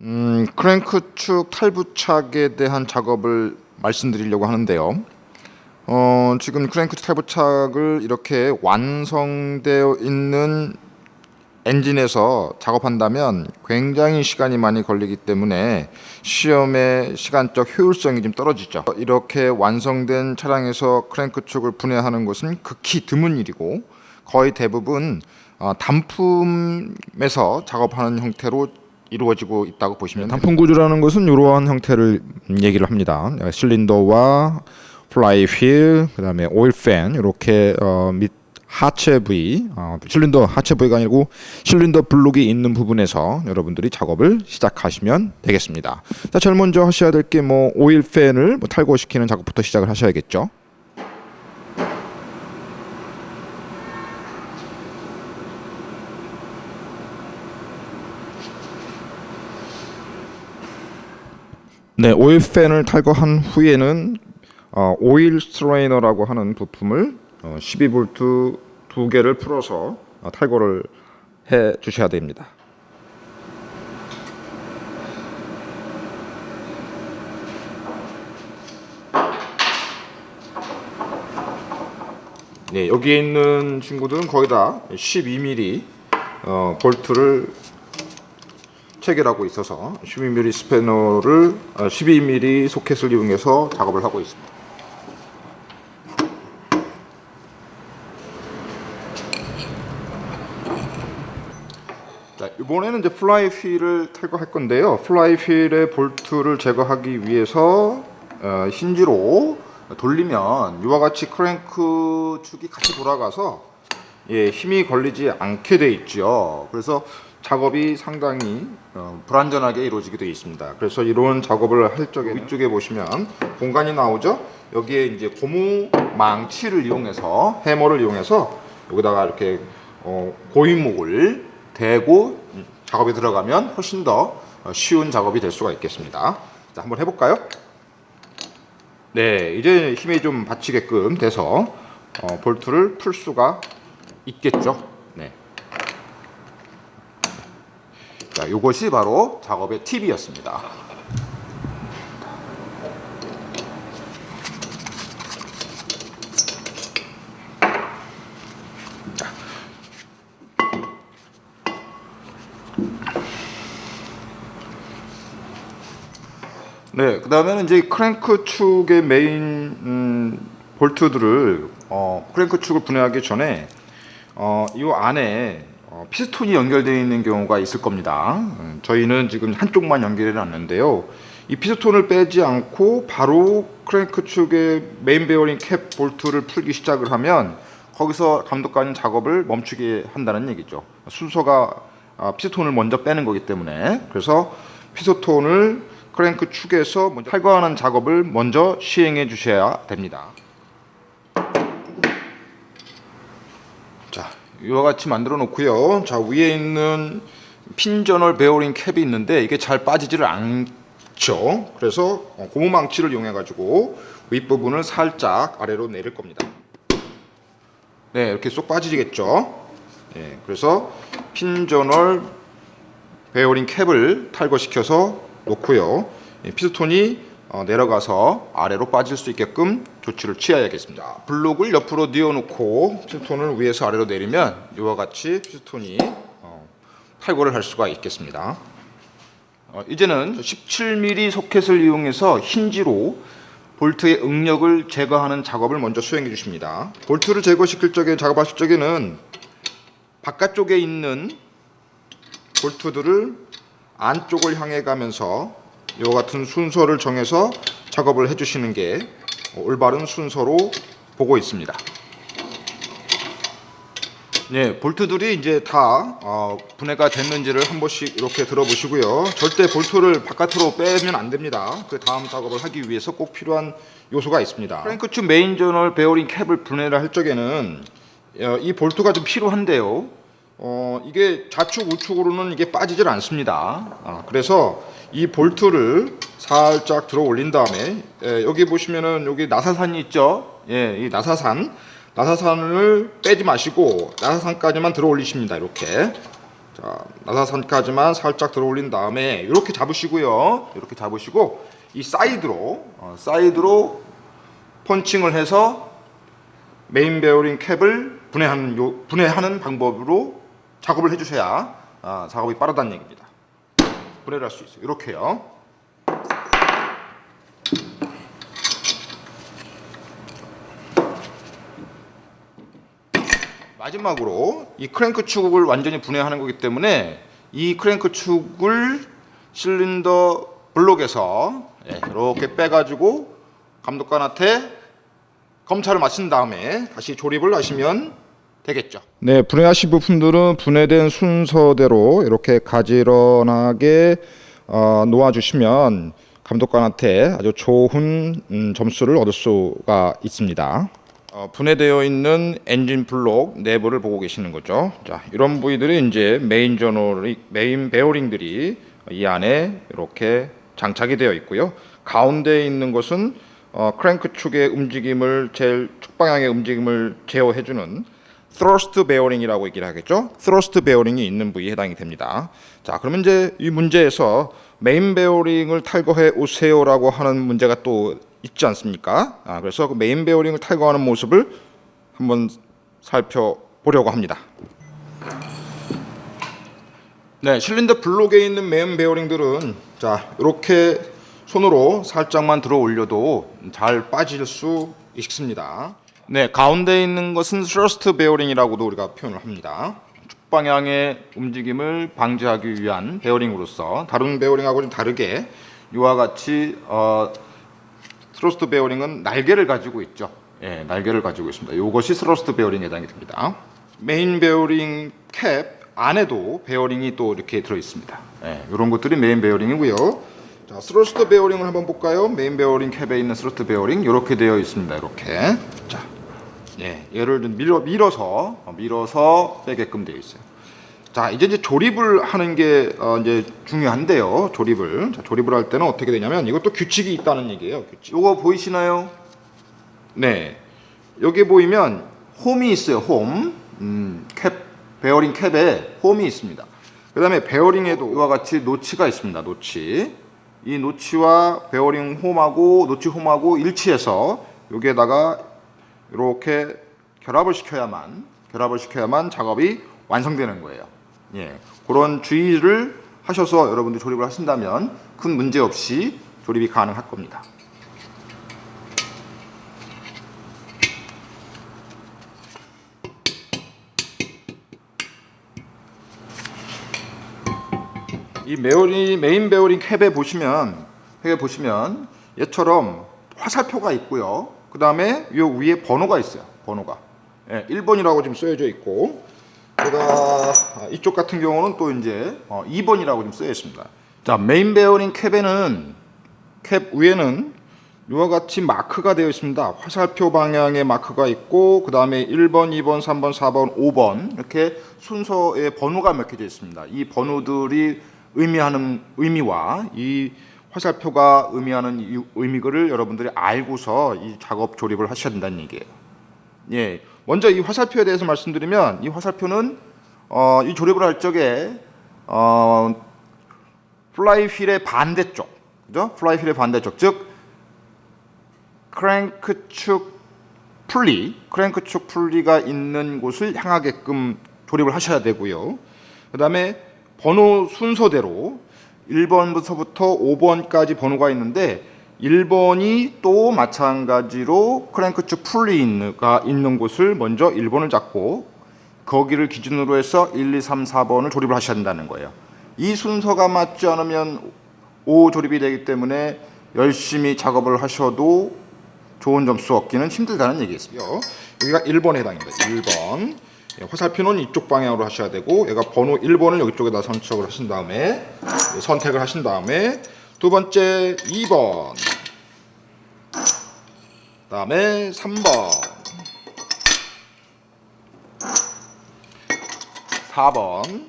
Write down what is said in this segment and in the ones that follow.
음, 크랭크 축 탈부착에 대한 작업을 말씀드리려고 하는데요. 어, 지금 크랭크 축 탈부착을 이렇게 완성되어 있는 엔진에서 작업한다면 굉장히 시간이 많이 걸리기 때문에 시험의 시간적 효율성이 좀 떨어지죠. 이렇게 완성된 차량에서 크랭크 축을 분해하는 것은 극히 드문 일이고 거의 대부분 어, 단품에서 작업하는 형태로 이루어지고 있다고 보시면 단품 구조라는 것은 이러한 형태를 얘기를 합니다. 실린더와 플라이 휠, 그다음에 오일 팬 이렇게 어, 밑 하체 부위, 어, 실린더 하체 부위가 아니고 실린더 블록이 있는 부분에서 여러분들이 작업을 시작하시면 되겠습니다. 자, 제일 먼저 하셔야 될 게 뭐 오일 팬을 뭐 탈거시키는 작업부터 시작을 하셔야겠죠. 네, 오일 팬을 탈거한 후에는 어, 오일 스트레이너라고 하는 부품을 어, 12V 두 개를 풀어서 어, 탈거를 해 주셔야 됩니다. 네, 여기에 있는 친구들은 거의 다 12mm 어, 볼트를 체결하고 있어서 12mm 스패너를 어, 12mm 소켓을 이용해서 작업을 하고 있습니다. 자, 이번에는 이제 플라이 휠을 탈거할 건데요. 플라이 휠의 볼트를 제거하기 위해서 어, 힌지로 돌리면 이와 같이 크랭크 축이 같이 돌아가서 예, 힘이 걸리지 않게 돼 있죠. 그래서 작업이 상당히 어, 불안전하게 이루어지게 되어 있습니다. 그래서 이런 작업을 할 적에 위쪽에 보시면 공간이 나오죠. 여기에 이제 고무 망치를 이용해서 해머를 이용해서 여기다가 이렇게 어, 고인목을 대고 작업이 들어가면 훨씬 더 어, 쉬운 작업이 될 수가 있겠습니다. 자, 한번 해볼까요? 네, 이제 힘이 좀 받치게끔 돼서 어, 볼트를 풀 수가 있겠죠. 네. 자, 이것이 바로 작업의 팁이었습니다. 네, 그 다음에는 이제 크랭크 축의 메인 음, 볼트들을 어, 크랭크 축을 분해하기 전에 어, 이 안에 어, 피스톤이 연결되어 있는 경우가 있을 겁니다. 음, 저희는 지금 한쪽만 연결해 놨는데요. 이 피스톤을 빼지 않고 바로 크랭크 축의 메인 베어링 캡 볼트를 풀기 시작을 하면 거기서 감독관인 작업을 멈추게 한다는 얘기죠. 순서가 아, 피스톤을 먼저 빼는 거기 때문에 그래서 피스톤을 크랭크 축에서 탈거하는 작업을 먼저 시행해 주셔야 됩니다. 이와 같이 만들어 놓고요. 자, 위에 있는 핀저널 베어링 캡이 있는데 이게 잘 빠지지를 않죠. 그래서 어, 고무 망치를 이용해 가지고 윗부분을 살짝 아래로 내릴 겁니다. 네, 이렇게 쏙 빠지겠죠. 네, 그래서 핀저널 베어링 캡을 탈거시켜서 놓고요. 이 피스톤이 어, 내려가서 아래로 빠질 수 있게끔 조치를 취해야겠습니다. 블록을 옆으로 뉘어놓고 피스톤을 위에서 아래로 내리면 이와 같이 피스톤이 어, 탈거를 할 수가 있겠습니다. 어, 이제는 17mm 소켓을 이용해서 힌지로 볼트의 응력을 제거하는 작업을 먼저 수행해 주십니다. 볼트를 제거시킬 적에 작업하실 적에는 바깥쪽에 있는 볼트들을 안쪽을 향해 가면서 이와 같은 순서를 정해서 작업을 해주시는 게 올바른 순서로 보고 있습니다. 네, 볼트들이 이제 다 어, 분해가 됐는지를 한 번씩 이렇게 들어보시고요. 절대 볼트를 바깥으로 빼면 안 됩니다. 그 다음 작업을 하기 위해서 꼭 필요한 요소가 있습니다. 프랭크축 메인 저널 베어링 캡을 분해를 할 적에는 어, 이 볼트가 좀 필요한데요. 어, 이게 좌측 우측으로는 이게 빠지질 않습니다. 아, 그래서 이 볼트를 살짝 들어 올린 다음에 예, 여기 보시면은 여기 나사산이 있죠. 예, 이 나사산 나사산을 빼지 마시고 나사산까지만 들어 올리십니다. 이렇게 자, 나사선까지만 살짝 들어 올린 다음에 이렇게 잡으시고요. 이렇게 잡으시고 이 사이드로 어, 사이드로 펀칭을 해서 메인 베어링 캡을 분해하는 요, 분해하는 방법으로 작업을 해주셔야 아, 작업이 빠르다는 얘기입니다. 분해를 할 수 있어요. 이렇게요. 마지막으로 이 크랭크 축을 완전히 분해하는 거기 때문에 이 크랭크 축을 실린더 블록에서 예, 이렇게 빼가지고 감독관한테 검찰을 마친 다음에 다시 조립을 하시면 되겠죠. 네, 분해하신 부품들은 분해된 순서대로 이렇게 가지런하게 어, 놓아주시면 감독관한테 아주 좋은 음, 점수를 얻을 수가 있습니다. 어, 분해되어 있는 엔진 블록 내부를 보고 계시는 거죠. 자, 이런 부위들이 이제 메인 저널이 메인 베어링들이 이 안에 이렇게 장착이 되어 있고요. 가운데에 있는 것은 어, 크랭크 축의 움직임을 제일 축방향의 움직임을 제어해주는 thrust 베어링이라고 얘기를 하겠죠. thrust 베어링이 있는 부위에 해당이 됩니다. 자, 그러면 이제 이 문제에서 메인 베어링을 탈거해 오세요라고 하는 문제가 또 있지 않습니까? 아, 그래서 그 메인 베어링을 탈거하는 모습을 한번 살펴보려고 합니다. 네, 실린더 블록에 있는 메인 베어링들은 자 이렇게 손으로 살짝만 들어 올려도 잘 빠질 수 있습니다. 네, 가운데 있는 것은 스러스트 베어링이라고도 우리가 표현을 합니다. 축 방향의 움직임을 방지하기 위한 베어링으로서 다른 베어링하고 좀 다르게 이와 같이 어, 스러스트 베어링은 날개를 가지고 있죠. 예, 날개를 가지고 있습니다. 이것이 스러스트 베어링에 해당이 됩니다. 메인 베어링 캡 안에도 베어링이 또 이렇게 들어 있습니다. 예, 이런 것들이 메인 베어링이고요. 자, 스러스트 베어링을 한번 볼까요? 메인 베어링 캡에 있는 스러스트 베어링 이렇게 되어 있습니다. 이렇게. 자, 예, 얘를 좀 밀어 밀어서 어, 밀어서 빼게끔 되어 있어요. 자, 이제 이제 조립을 하는 게 어, 이제 중요한데요. 조립을. 자, 조립을 할 때는 어떻게 되냐면 이것도 규칙이 있다는 얘기예요. 규칙. 요거 보이시나요? 네. 여기 보이면 홈이 있어요. 홈. 음, 캡 베어링 캡에 홈이 있습니다. 그 다음에 베어링에도 이와 같이 노치가 있습니다. 노치. 이 노치와 베어링 홈하고 노치 홈하고 일치해서 여기에다가 이렇게 결합을 시켜야만 결합을 시켜야만 작업이 완성되는 거예요. 예. 그런 주의를 하셔서 여러분들 조립을 하신다면 큰 문제 없이 조립이 가능할 겁니다. 이 메어링 메인 베어링 캡에 보시면 캡에 보시면 얘처럼 화살표가 있고요. 그 다음에 요 위에 번호가 있어요. 번호가 예, 1번이라고 지금 쓰여져 있고 제가 이쪽 같은 경우는 또 이제 어, 2번이라고 지금 쓰여 있습니다. 자 메인 베어링 캡에는 캡 위에는 이와 같이 마크가 되어 있습니다. 화살표 방향의 마크가 있고 그 다음에 1번, 2번, 3번, 4번, 5번 이렇게 순서의 번호가 몇 개 되어 있습니다. 이 번호들이 의미하는 의미와 이 화살표가 의미하는 이 의미를 여러분들이 알고서 이 작업 조립을 하셔야 된다는 얘기예요. 예, 먼저 이 화살표에 대해서 말씀드리면 이 화살표는 어, 이 조립을 할 적에 어, 플라이 휠의 반대쪽, 그죠? 플라이 휠의 반대쪽, 즉 크랭크 축 풀리, 크랭크 축 풀리가 있는 곳을 향하게끔 조립을 하셔야 되고요. 그 다음에 번호 순서대로 1번부터부터 5번까지 번호가 있는데 1번이 또 마찬가지로 크랭크축 풀리가 있는 곳을 먼저 1번을 잡고 거기를 기준으로 해서 1, 2, 3, 4번을 조립을 하셔야 된다는 거예요. 이 순서가 맞지 않으면 5 조립이 되기 때문에 열심히 작업을 하셔도 좋은 점수 얻기는 힘들다는 얘기겠습니다. 여기가 1번에 해당입니다. 1번. 예, 화살표는 이쪽 방향으로 하셔야 되고 얘가 번호 1번을 여기 쪽에다 선착을 하신 다음에 예, 선택을 하신 다음에 두 번째 2번 그 다음에 3번 4번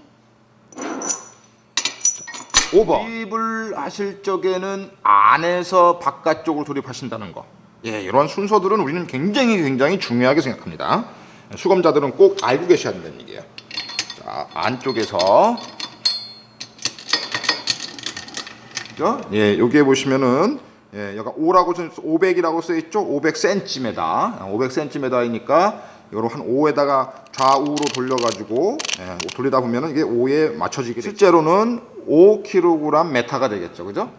5번. 조립을 하실 적에는 안에서 바깥쪽으로 조립하신다는 거. 예, 이런 순서들은 우리는 굉장히 굉장히 중요하게 생각합니다 수검자들은 꼭 알고 계셔야 된다는 얘기예요. 자, 자, 안쪽에서 그죠? 예, 여기에 보시면은 예, 여기 5라고 500이라고 써 있죠? 500cm. 500cm이니까 이걸 한 5에다가 좌우로 돌려 가지고 예, 돌리다 보면은 이게 5에 맞춰지게. 실제로는 5kg 메타가 되겠죠. 그죠?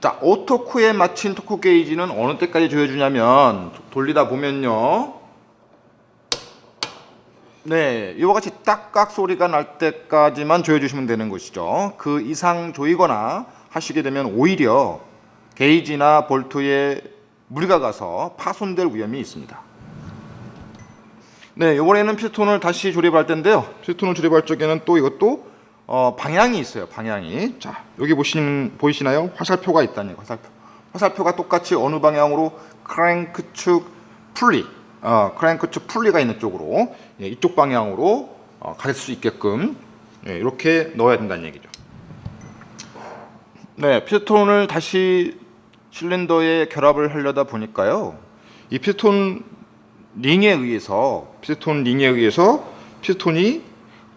자, 오토쿠에 맞춘 토크 게이지는 어느 때까지 조여주냐면 돌리다 보면요. 네, 이와 같이 딱깍 소리가 날 때까지만 조여주시면 되는 것이죠. 그 이상 조이거나 하시게 되면 오히려 게이지나 볼트에 무리가 가서 파손될 위험이 있습니다. 네, 이번에는 피스톤을 다시 조립할 텐데요. 피스톤을 조립할 적에는 또 이것도 어, 방향이 있어요. 방향이. 자, 여기 보신 보이시나요? 화살표가 있다니 화살표. 화살표가 똑같이 어느 방향으로 크랭크 축 풀리, 어, 크랭크 축 풀리가 있는 쪽으로 예, 이쪽 방향으로 어, 갈 수 있게끔 예, 이렇게 넣어야 된다는 얘기죠. 네, 피스톤을 다시 실린더에 결합을 하려다 보니까요. 이 피스톤 링에 의해서 피스톤 링에 의해서 피스톤이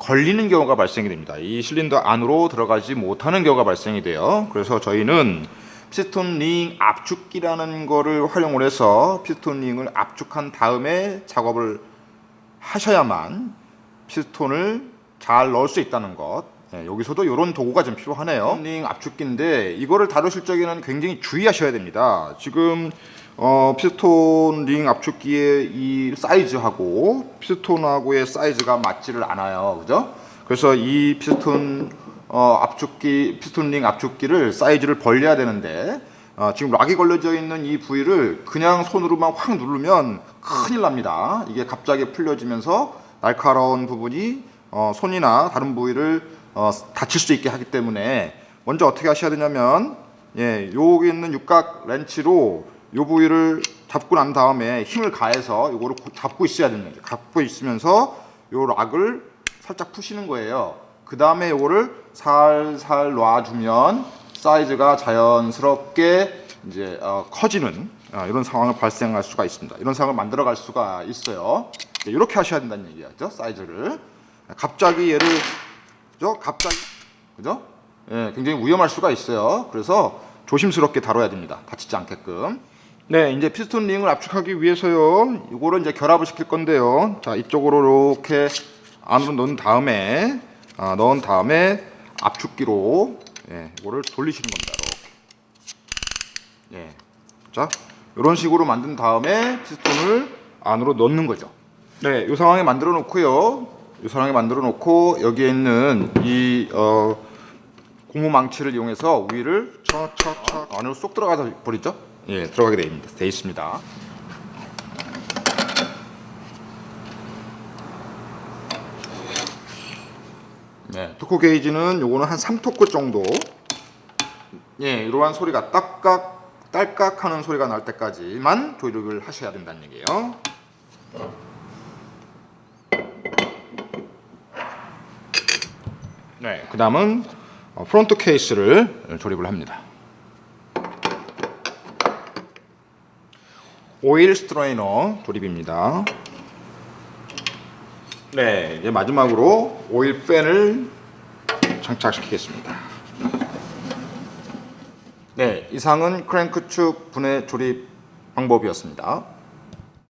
걸리는 경우가 발생이 됩니다. 이 실린더 안으로 들어가지 못하는 경우가 발생이 돼요. 그래서 저희는 피스톤 링 압축기라는 거를 활용을 해서 피스톤 링을 압축한 다음에 작업을 하셔야만 피스톤을 잘 넣을 수 있다는 것. 예, 여기서도 이런 도구가 좀 필요하네요. 링 압축기인데 이거를 다루실 적에는 굉장히 주의하셔야 됩니다. 지금 어, 피스톤 링 압축기의 이 사이즈하고 피스톤하고의 사이즈가 맞지를 않아요. 그죠? 그래서 이 피스톤 어, 압축기, 피스톤 링 압축기를 사이즈를 벌려야 되는데 어, 지금 락이 걸려져 있는 이 부위를 그냥 손으로만 확 누르면 큰일 납니다. 이게 갑자기 풀려지면서 날카로운 부분이 어, 손이나 다른 부위를 어, 다칠 수 있게 하기 때문에 먼저 어떻게 하셔야 되냐면 예, 여기 있는 육각 렌치로 요 부위를 잡고 난 다음에 힘을 가해서 요거를 고- 잡고 있어야 됩니다. 잡고 있으면서 요 락을 살짝 푸시는 거예요. 그 다음에 요거를 살살 놔주면 사이즈가 자연스럽게 이제 어, 커지는 어, 이런 상황을 발생할 수가 있습니다. 이런 상황을 만들어 갈 수가 있어요. 이렇게 하셔야 된다는 얘기죠. 사이즈를 갑자기 얘를 그죠? 갑자기 그죠? 예, 굉장히 위험할 수가 있어요. 그래서 조심스럽게 다뤄야 됩니다. 다치지 않게끔. 네, 이제 피스톤 링을 압축하기 위해서요. 이거를 이제 결합을 시킬 건데요. 자, 이쪽으로 이렇게 안으로 넣은 다음에 아, 넣은 다음에 압축기로 예, 이거를 돌리시는 겁니다. 이렇게. 예. 자, 이런 식으로 만든 다음에 피스톤을 안으로 넣는 거죠. 네, 이 상황에 만들어 놓고요. 이 상황에 만들어 놓고 여기에 있는 이 어, 고무 망치를 이용해서 위를 척척척 안으로 쏙 들어가서 버리죠. 예, 들어가게 돼 있습니다. 돼 있습니다. 네, 토크 게이지는 요거는 한 3토크 정도. 예, 이러한 소리가 딱깍 딸깍 하는 소리가 날 때까지만 조립을 하셔야 된다는 얘기예요. 네, 그 다음은 어, 프론트 케이스를 조립을 합니다. 오일 스트레이너 조립입니다. 네, 이제 마지막으로 오일 팬을 장착시키겠습니다. 네, 이상은 크랭크 축 분해 조립 방법이었습니다.